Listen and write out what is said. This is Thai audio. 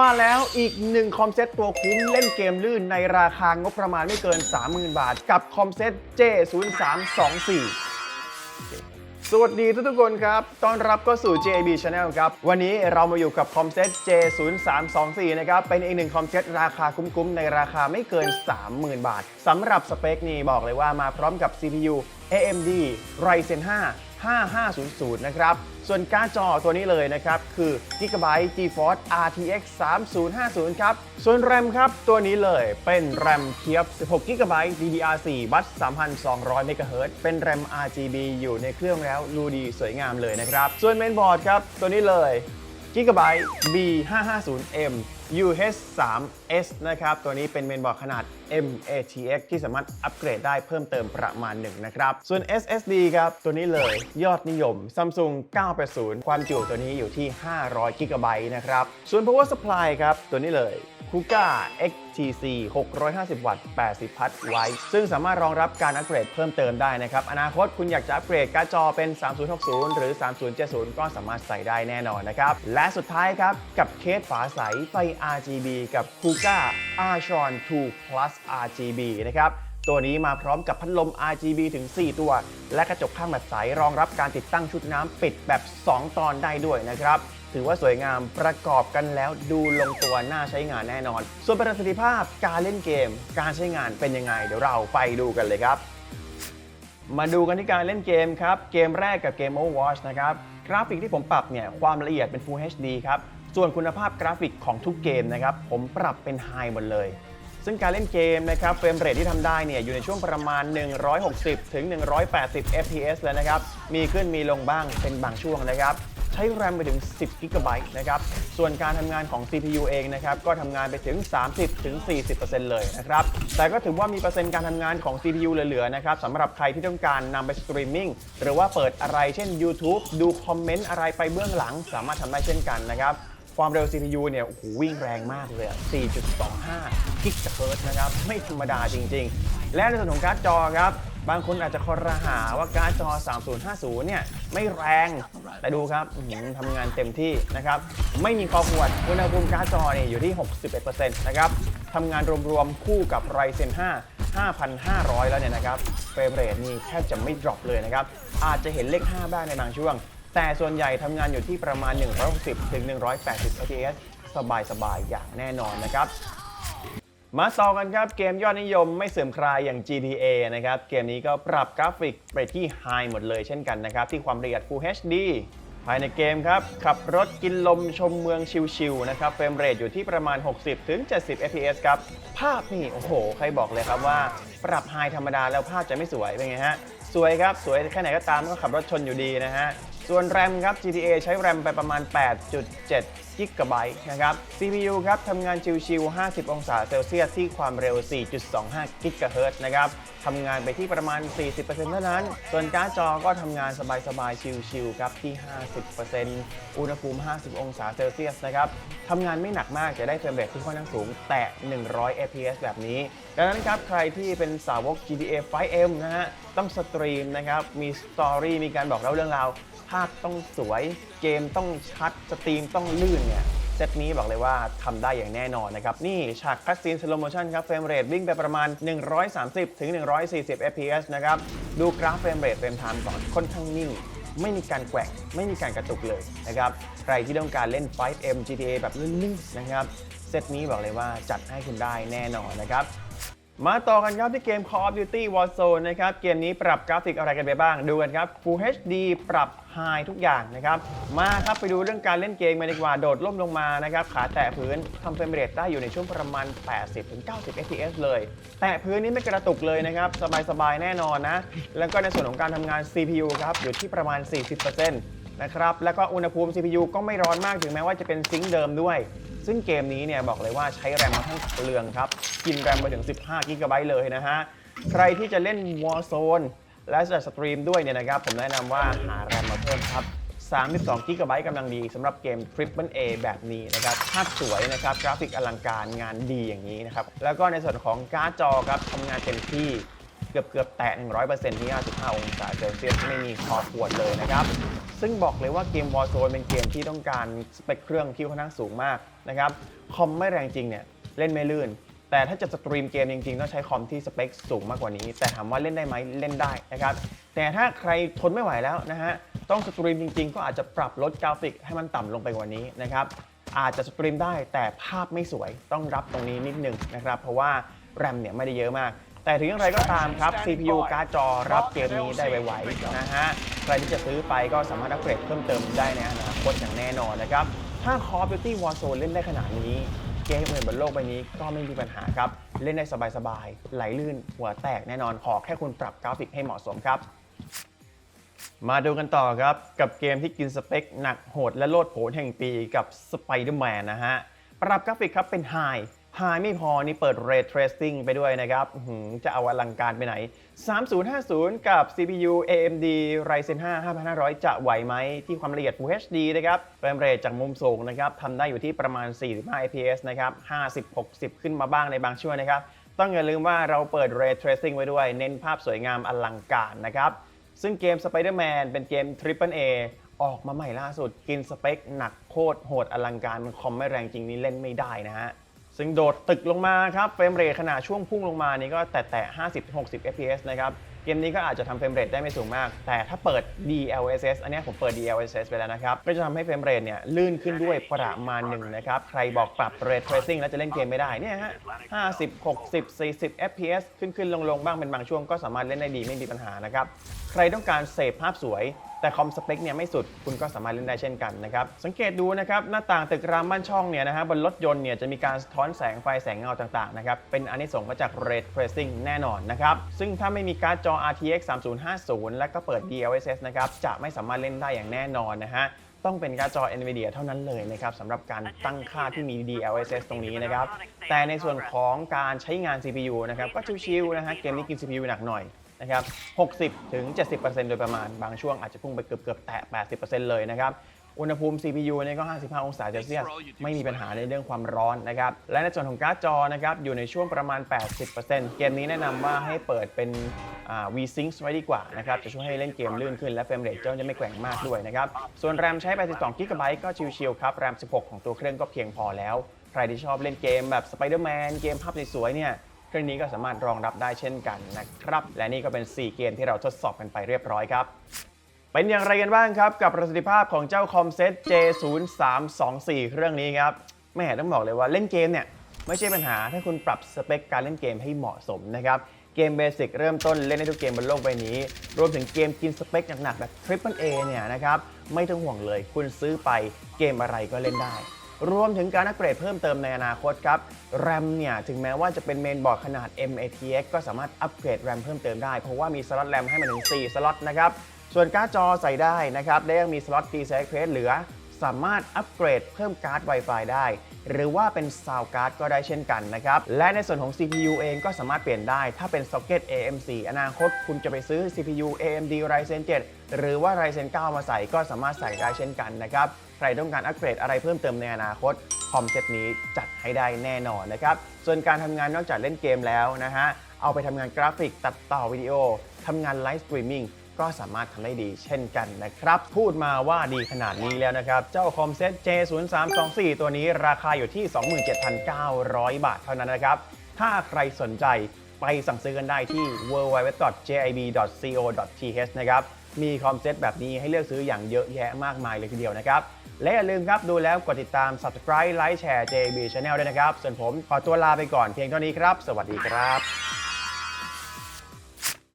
มาแล้วอีกหนึ่งคอมเซ็ตตัวคุ้มเล่นเกมลื่นในราคางบประมาณไม่เกิน 30,000 บาท กับคอมเซ็ต J0324 สวัสดีทุกๆคนครับ ต้อนรับก็สู่ Jb Channel ครับ วันนี้เรามาอยู่กับคอมเซ็ต J0324 นะครับ เป็นอีกหนึ่งคอมเซ็ตราคาคุ้มๆ ในราคาไม่เกิน 30,000 บาท สำหรับสเปคนี้บอกเลยว่ามาพร้อมกับ CPU AMD Ryzen 5 5500 นะครับ ส่วนการ์ดจอตัวนี้เลยนะครับ คือ Gigabyte GeForce RTX 3050 ครับ ส่วน RAM ครับ ตัวนี้เลยเป็น RAM เทียบ 16 GB DDR4 บัส3,200 MHz เป็น RAM RGB อยู่ในเครื่องแล้วดูดีสวยงามเลยนะครับ ส่วนเมนบอร์ดครับ ตัวนี้เลย Gigabyte B550M UH3S นะครับ ตัวนี้เป็นเมนบอร์ดขนาด MATX ที่สามารถอัปเกรดได้เพิ่มเติมประมาณหนึ่งนะครับ ส่วน SSD ครับ ตัวนี้เลยยอดนิยม Samsung 980 ความจุตัวนี้อยู่ที่ 500 GB นะครับ ส่วน Power Supply ครับ ตัวนี้เลย Kuga XTC 650 วัตต์ 80 พัทไว้ ซึ่งสามารถรองรับการอัปเกรดเพิ่มเติมได้นะครับ อนาคตคุณอยากจะอัปเกรดการ์ดจอเป็น 3060 หรือ 3070 ก็สามารถใส่ได้แน่นอนนะครับ และสุดท้ายครับ กับเคสฝาใสไฟ RGB กับ Kuga Archon 2 Plus RGB นะครับ ตัวนี้มาพร้อมกับพัดลม RGB ถึง 4 ตัว และกระจกข้างแบบใสรองรับการติดตั้งชุดน้ำปิดแบบ 2 ตอนได้ด้วยนะครับ ถือว่าสวยงามประกอบกันแล้วดูลงตัวน่าใช้งานแน่นอน ส่วนประสิทธิภาพการเล่นเกม การใช้งานเป็นยังไง เดี๋ยวเราไปดูกันเลยครับ มาดูกันที่การเล่นเกมครับ เกมแรกกับเกม Overwatch นะครับ กราฟิกที่ผมปรับเนี่ยความละเอียดเป็น Full HD ครับส่วนคุณภาพกราฟิกของทุกเกมนะครับผมปรับเป็น High หมดเลย ซึ่งการเล่นเกมนะครับเฟรมเรทที่ทำได้เนี่ยอยู่ในช่วงประมาณ 160 ถึง 180 fps เลยนะครับ มีขึ้นมีลงบ้างเป็นบางช่วงนะครับใช้ RAM ไปถึง 10 GB นะครับ ส่วนการทำงานของ CPU เองนะครับ ก็ทำงานไปถึง 30ถึง40เลยนะครับ แต่ก็ถือว่ามีเปอร์เซ็นต์การทำงานของ CPU เหลือๆนะครับสำหรับใครที่ต้องการนำไปสตรีมมิ่งหรือว่าเปิดอะไรเช่น YouTube ดูคอมเมนต์อะไรไปเบื้องหลัง สามารถทำได้เช่นกันนะครับ ความเร็ว CPU เนี่ยโอ้โหวิ่งแรงมากเลย 4.25 กิกะเฮิรตซ์นะครับ ไม่ธรรมดาจริง ๆ และในส่วนของการ์ดจอครับ บางคนอาจจะคอรหาว่าการ์ดจอ 3050 เนี่ย ไม่แรง แต่ดูครับหือทำงานเต็มที่นะครับ ไม่มีคอขวดอุณหภูมิการ์ดจอเนี่ยอยู่ที่ 61%นะครับทำงานรวมๆ คู่กับ Ryzen 5 5,500 แล้วเนี่ยนะครับ เฟรมเรทนี่แทบจะไม่ดรอปเลยนะครับ อาจจะเห็นเลข 5 บ้างในบางช่วง แต่ส่วนใหญ่ทำงานอยู่ที่ประมาณ 160ถึง180 fps สบายๆ อย่างแน่นอนนะครับ มาต่อกันครับ เกมยอดนิยมไม่เสื่อมคลายอย่าง GTA นะครับ เกมนี้ก็ปรับกราฟิกไปที่ High หมดเลยเช่นกันนะครับ ที่ความละเอียด Full HD ภายในเกมครับ ขับรถกินลมชมเมืองชิลๆนะครับเฟรมเรทอยู่ที่ประมาณ 60ถึง70 fps ครับ ภาพนี่โอ้โห ใครบอกเลยครับว่า ปรับ High ธรรมดาแล้วภาพจะไม่สวยเป็นไงฮะ สวยครับ สวยแค่ไหนก็ตามก็ขับรถชนอยู่ดีนะฮะ ส่วน RAM ครับ GTA ใช้ RAM ไปประมาณ 8.7กิกะไบต์นะครับ CPU ครับทำงานชิวๆ 50 องศาเซลเซียสที่ความเร็ว 4.25กิกะเฮิรตซ์นะครับทำงานไปที่ประมาณ 40%เท่านั้น ส่วนการ์ดจอก็ทำงานสบายๆ ชิวๆครับที่ 50%อุณหภูมิ 50 องศาเซลเซียสนะครับทำงานไม่หนักมากจะได้เฟรมเรทที่ค่อนข้างสูง แตะ100 fps แบบนี้ ดังนั้นครับ ใครที่เป็นสาวก GTA 5M นะฮะต้องสตรีมนะครับ มีสตอรี่มีการบอกเล่าเรื่องราว ภาพต้องสวย เกมต้องชัด สตรีมต้องลื่นเนี่ยเซตนี้บอกเลยว่าทำได้อย่างแน่นอนนะครับ นี่ฉากคัสซีนสโลโมชันครับเฟรมเรทวิ่งไปประมาณ 130 ถึง 140 fps นะครับ ดูกราฟเฟรมเรทเฟรมไทม์ก่อนค่อนข้างนิ่ง ไม่มีการแกว่งไม่มีการกระตุกเลยนะครับ ใครที่ต้องการเล่น 5M GTA แบบลื่นๆนะครับ เซตนี้บอกเลยว่าจัดให้คุณได้แน่นอนนะครับ มาต่อกันครับที่เกม Call of Duty Warzone นะครับ เกมนี้ปรับกราฟิกอะไรกันไปบ้าง ดูกันครับ Full HD ปรับ High ทุกอย่างนะครับ มาครับไปดูเรื่องการเล่นเกมมาดีกว่า โดดล่มลงมานะครับ ขาแตะพื้นทำเฟรมเรทได้อยู่ในช่วงประมาณ 80-90 fps เลย แตะพื้นนี่ไม่กระตุกเลยนะครับ สบายๆ แน่นอนนะ แล้วก็ในส่วนของการทำงาน CPU ครับอยู่ที่ประมาณ 40%นะครับ แล้วก็อุณหภูมิ CPU ก็ไม่ร้อนมากถึงแม้ว่าจะเป็นซิงค์เดิมด้วย ซึ่งเกมนี้เนี่ยบอกเลยว่าใช้แรมมาทั้งเปลืองครับ กินแรมไปถึง 15 กิกะไบต์เลยนะฮะ ใครที่จะเล่น Warzone และจะสตรีมด้วยเนี่ยนะครับ ผมแนะนำว่าหาแรมมาเพิ่มครับ 32 กิกะไบต์กำลังดีสำหรับเกม Triple A แบบนี้นะครับ ภาพสวยนะครับ กราฟิกอลังการงานดีอย่างนี้นะครับ แล้วก็ในส่วนของการ์ดจอครับทำงานเต็มที่เกือบเกือบๆแตะ 100%ที่ 55 องศาเซลเซียสไม่มีคอขวดเลยนะครับ ซึ่งบอกเลยว่าเกม Warzone เป็นเกมที่ต้องการสเปคเครื่องที่ค่อนข้างสูงมากนะครับ คอมไม่แรงจริงเนี่ยเล่นไม่ลื่น แต่ถ้าจะสตรีมเกมจริงๆ ต้องใช้คอมที่สเปคสูงมากกว่านี้ แต่ถามว่าเล่นได้ไหมเล่นได้นะครับ แต่ถ้าใครทนไม่ไหวแล้วนะฮะ ต้องสตรีมจริงๆ ก็อาจจะปรับลดกราฟิกให้มันต่ำลงไปกว่านี้นะครับอาจจะสตรีมได้แต่ภาพไม่สวยต้องรับตรงนี้นิดนึงนะครับ เพราะว่าแรมเนี่ยไม่ได้เยอะมาก แต่ถึงอย่างไรก็ตามครับ CPU การ์ดจอรับเกมนี้ได้ไวๆนะฮะ ใครที่จะซื้อไปก็สามารถอัปเกรดเพิ่มเติมได้ในอนาคตอย่างแน่นอนนะครับ ถ้า Call of Duty Warzone เล่นได้ขนาดนี้ เกมอื่นบนโลกใบนี้ก็ไม่มีปัญหาครับ เล่นได้สบายๆไหลลื่น หัวแตกแน่นอนขอแค่คุณปรับกราฟิกให้เหมาะสมครับมาดูกันต่อครับ กับเกมที่กินสเปคหนักโหดและโลดโผนแห่งปีกับ Spider-Man นะฮะ ปรับกราฟิกครับเป็น High High ไม่พอนี่เปิด Ray Tracing ไปด้วยนะครับจะเอาอลังการไปไหน 3050 กับ CPU AMD Ryzen 5 5500 จะไหวไหมที่ความละเอียด Full HD นะครับเฟรมเรทจากมุมสูงนะครับทำได้อยู่ที่ประมาณ 45 fps นะครับ 50-60 ขึ้นมาบ้างในบางช่วงนะครับ ต้องอย่าลืมว่าเราเปิด Ray Tracing ไว้ด้วย เน้นภาพสวยงามอลังการนะครับ ซึ่งเกม Spider-Man เป็นเกม Triple A ออกมาใหม่ล่าสุดกินสเปคหนักโคตรโหดอลังการมันคอมไม่แรงจริงนี่เล่นไม่ได้นะฮะ ซึ่งโดดตึกลงมาครับเฟรมเรทขนาดช่วงพุ่งลงมานี่ก็แตะๆ50-60 fps นะครับ เกมนี้ก็อาจจะทำเฟรมเรทได้ไม่สูงมาก แต่ถ้าเปิด DLSS อันนี้ผมเปิด DLSS ไปแล้วนะครับ ก็จะทำให้เฟรมเรทเนี่ยลื่นขึ้นด้วยประมาณหนึ่งนะครับ ใครบอกปรับ Ray Tracing แล้วจะเล่นเกมไม่ได้เนี่ยฮะ50 60 40 fps ขึ้นขึ้นลงลงบ้างเป็นบางช่วงก็สามารถเล่นได้ดีไม่มีปัญหานะครับ ใครต้องการเสพภาพสวย แต่คอมสเปคเนี่ยไม่สุดคุณก็สามารถเล่นได้เช่นกันนะครับสังเกตดูนะครับหน้าต่างตึกรามบ้านช่องเนี่ยนะฮะบนรถยนต์เนี่ยจะมีการสะท้อนแสงไฟแสงเงาต่างๆนะครับเป็นอันนี้ส่งส์มาจาก Ray Tracing แน่นอนนะครับซึ่งถ้าไม่มีการ์ดจอ RTX 3050 และก็เปิด DLSS นะครับจะไม่สามารถเล่นได้อย่างแน่นอนนะฮะต้องเป็นการ์ดจอ NVIDIA เท่านั้นเลยนะครับสำหรับการตั้งค่าที่มี DLSS ตรงนี้นะครับแต่ในส่วนของการใช้งาน CPU นะครับก็ชิวๆนะฮะเกมนี้กิน CPU หนักหน่อย นะครับ 60 ถึง 70%โดยประมาณ บางช่วงอาจจะพุ่งไปเกือบๆแตะ 80%เลยนะครับ อุณหภูมิ CPU เนี่ยก็ 55 องศาเซลเซียส ไม่มีปัญหาในเรื่องความร้อนนะครับ และในส่วนของการ์ดจอนะครับ อยู่ในช่วงประมาณ 80%เกมนี้แนะนำว่าให้เปิดเป็น V-Sync ไว้ดีกว่านะครับ จะช่วยให้เล่นเกมลื่นขึ้นและเฟรมเรทจะไม่แกว่งมากด้วยนะครับ ส่วนแรมใช้ 82 GB ก็ชิลๆครับ แรม 16 ของตัวเครื่องก็เพียงพอแล้ว ใครที่ชอบเล่นเกมแบบ Spider-Man เกมภาพสวยๆเนี่ย เครื่องนี้ก็สามารถรองรับได้เช่นกันนะครับ และนี่ก็เป็น 4 เกมที่เราทดสอบกันไปเรียบร้อยครับเป็นอย่างไรกันบ้างครับ กับประสิทธิภาพของเจ้าคอมเซ็ต J0324 เครื่องนี้ครับแม่ต้องบอกเลยว่าเล่นเกมเนี่ยไม่ใช่ปัญหาถ้าคุณปรับสเปคการเล่นเกมให้เหมาะสมนะครับเกมเบสิกเริ่มต้นเล่นได้ทุกเกมบนโลกใบนี้ รวมถึงเกมกินสเปคหนักๆแบบ Triple A เนี่ยนะครับไม่ต้องห่วงเลยคุณซื้อไปเกมอะไรก็เล่นได้ รวมถึงการอัปเกรดเพิ่มเติมในอนาคตครับ แรมเนี่ยถึงแม้ว่าจะเป็นเมนบอร์ดขนาด M-ATX ก็สามารถอัปเกรดแรมเพิ่มเติมได้ เพราะว่ามีสล็อตแรมให้มาถึง 4 สล็อตนะครับ ส่วนการ์ดจอใส่ได้นะครับ และยังมีสล็อต PCI Express เหลือ สามารถอัปเกรดเพิ่มการ์ด Wi-Fi ได้ หรือว่าเป็นซาวการ์ดก็ได้เช่นกันนะครับ และในส่วนของ CPU เองก็สามารถเปลี่ยนได้ ถ้าเป็น Socket AM4 อนาคตคุณจะไปซื้อ CPU AMD Ryzen 7 หรือว่า Ryzen 9 มาใส่ก็สามารถใส่ได้เช่นกันนะครับ ใครต้องการอัปเกรดอะไรเพิ่มเติมในอนาคตคอมเซตนี้จัดให้ได้แน่นอนนะครับ ส่วนการทำงานนอกจากเล่นเกมแล้วนะฮะ เอาไปทำงานกราฟิกตัดต่อวิดีโอทำงานไลฟ์สตรีมมิ่ง ก็สามารถทำได้ดีเช่นกันนะครับ พูดมาว่าดีขนาดนี้แล้วนะครับ เจ้าคอมเซ็ต J0324 ตัวนี้ราคาอยู่ที่ 27,900 บาทเท่านั้นนะครับ ถ้าใครสนใจไปสั่งซื้อกันได้ที่ www.jib.co.th นะครับ มีคอมเซ็ตแบบนี้ให้เลือกซื้ออย่างเยอะแยะมากมายเลยทีเดียวนะครับ และอย่าลืมครับดูแล้วกดติดตาม subscribe ไลค์แชร์ JB Channel ด้วยนะครับ ส่วนผมขอตัวลาไปก่อนเพียงเท่านี้ครับ สวัสดีครับ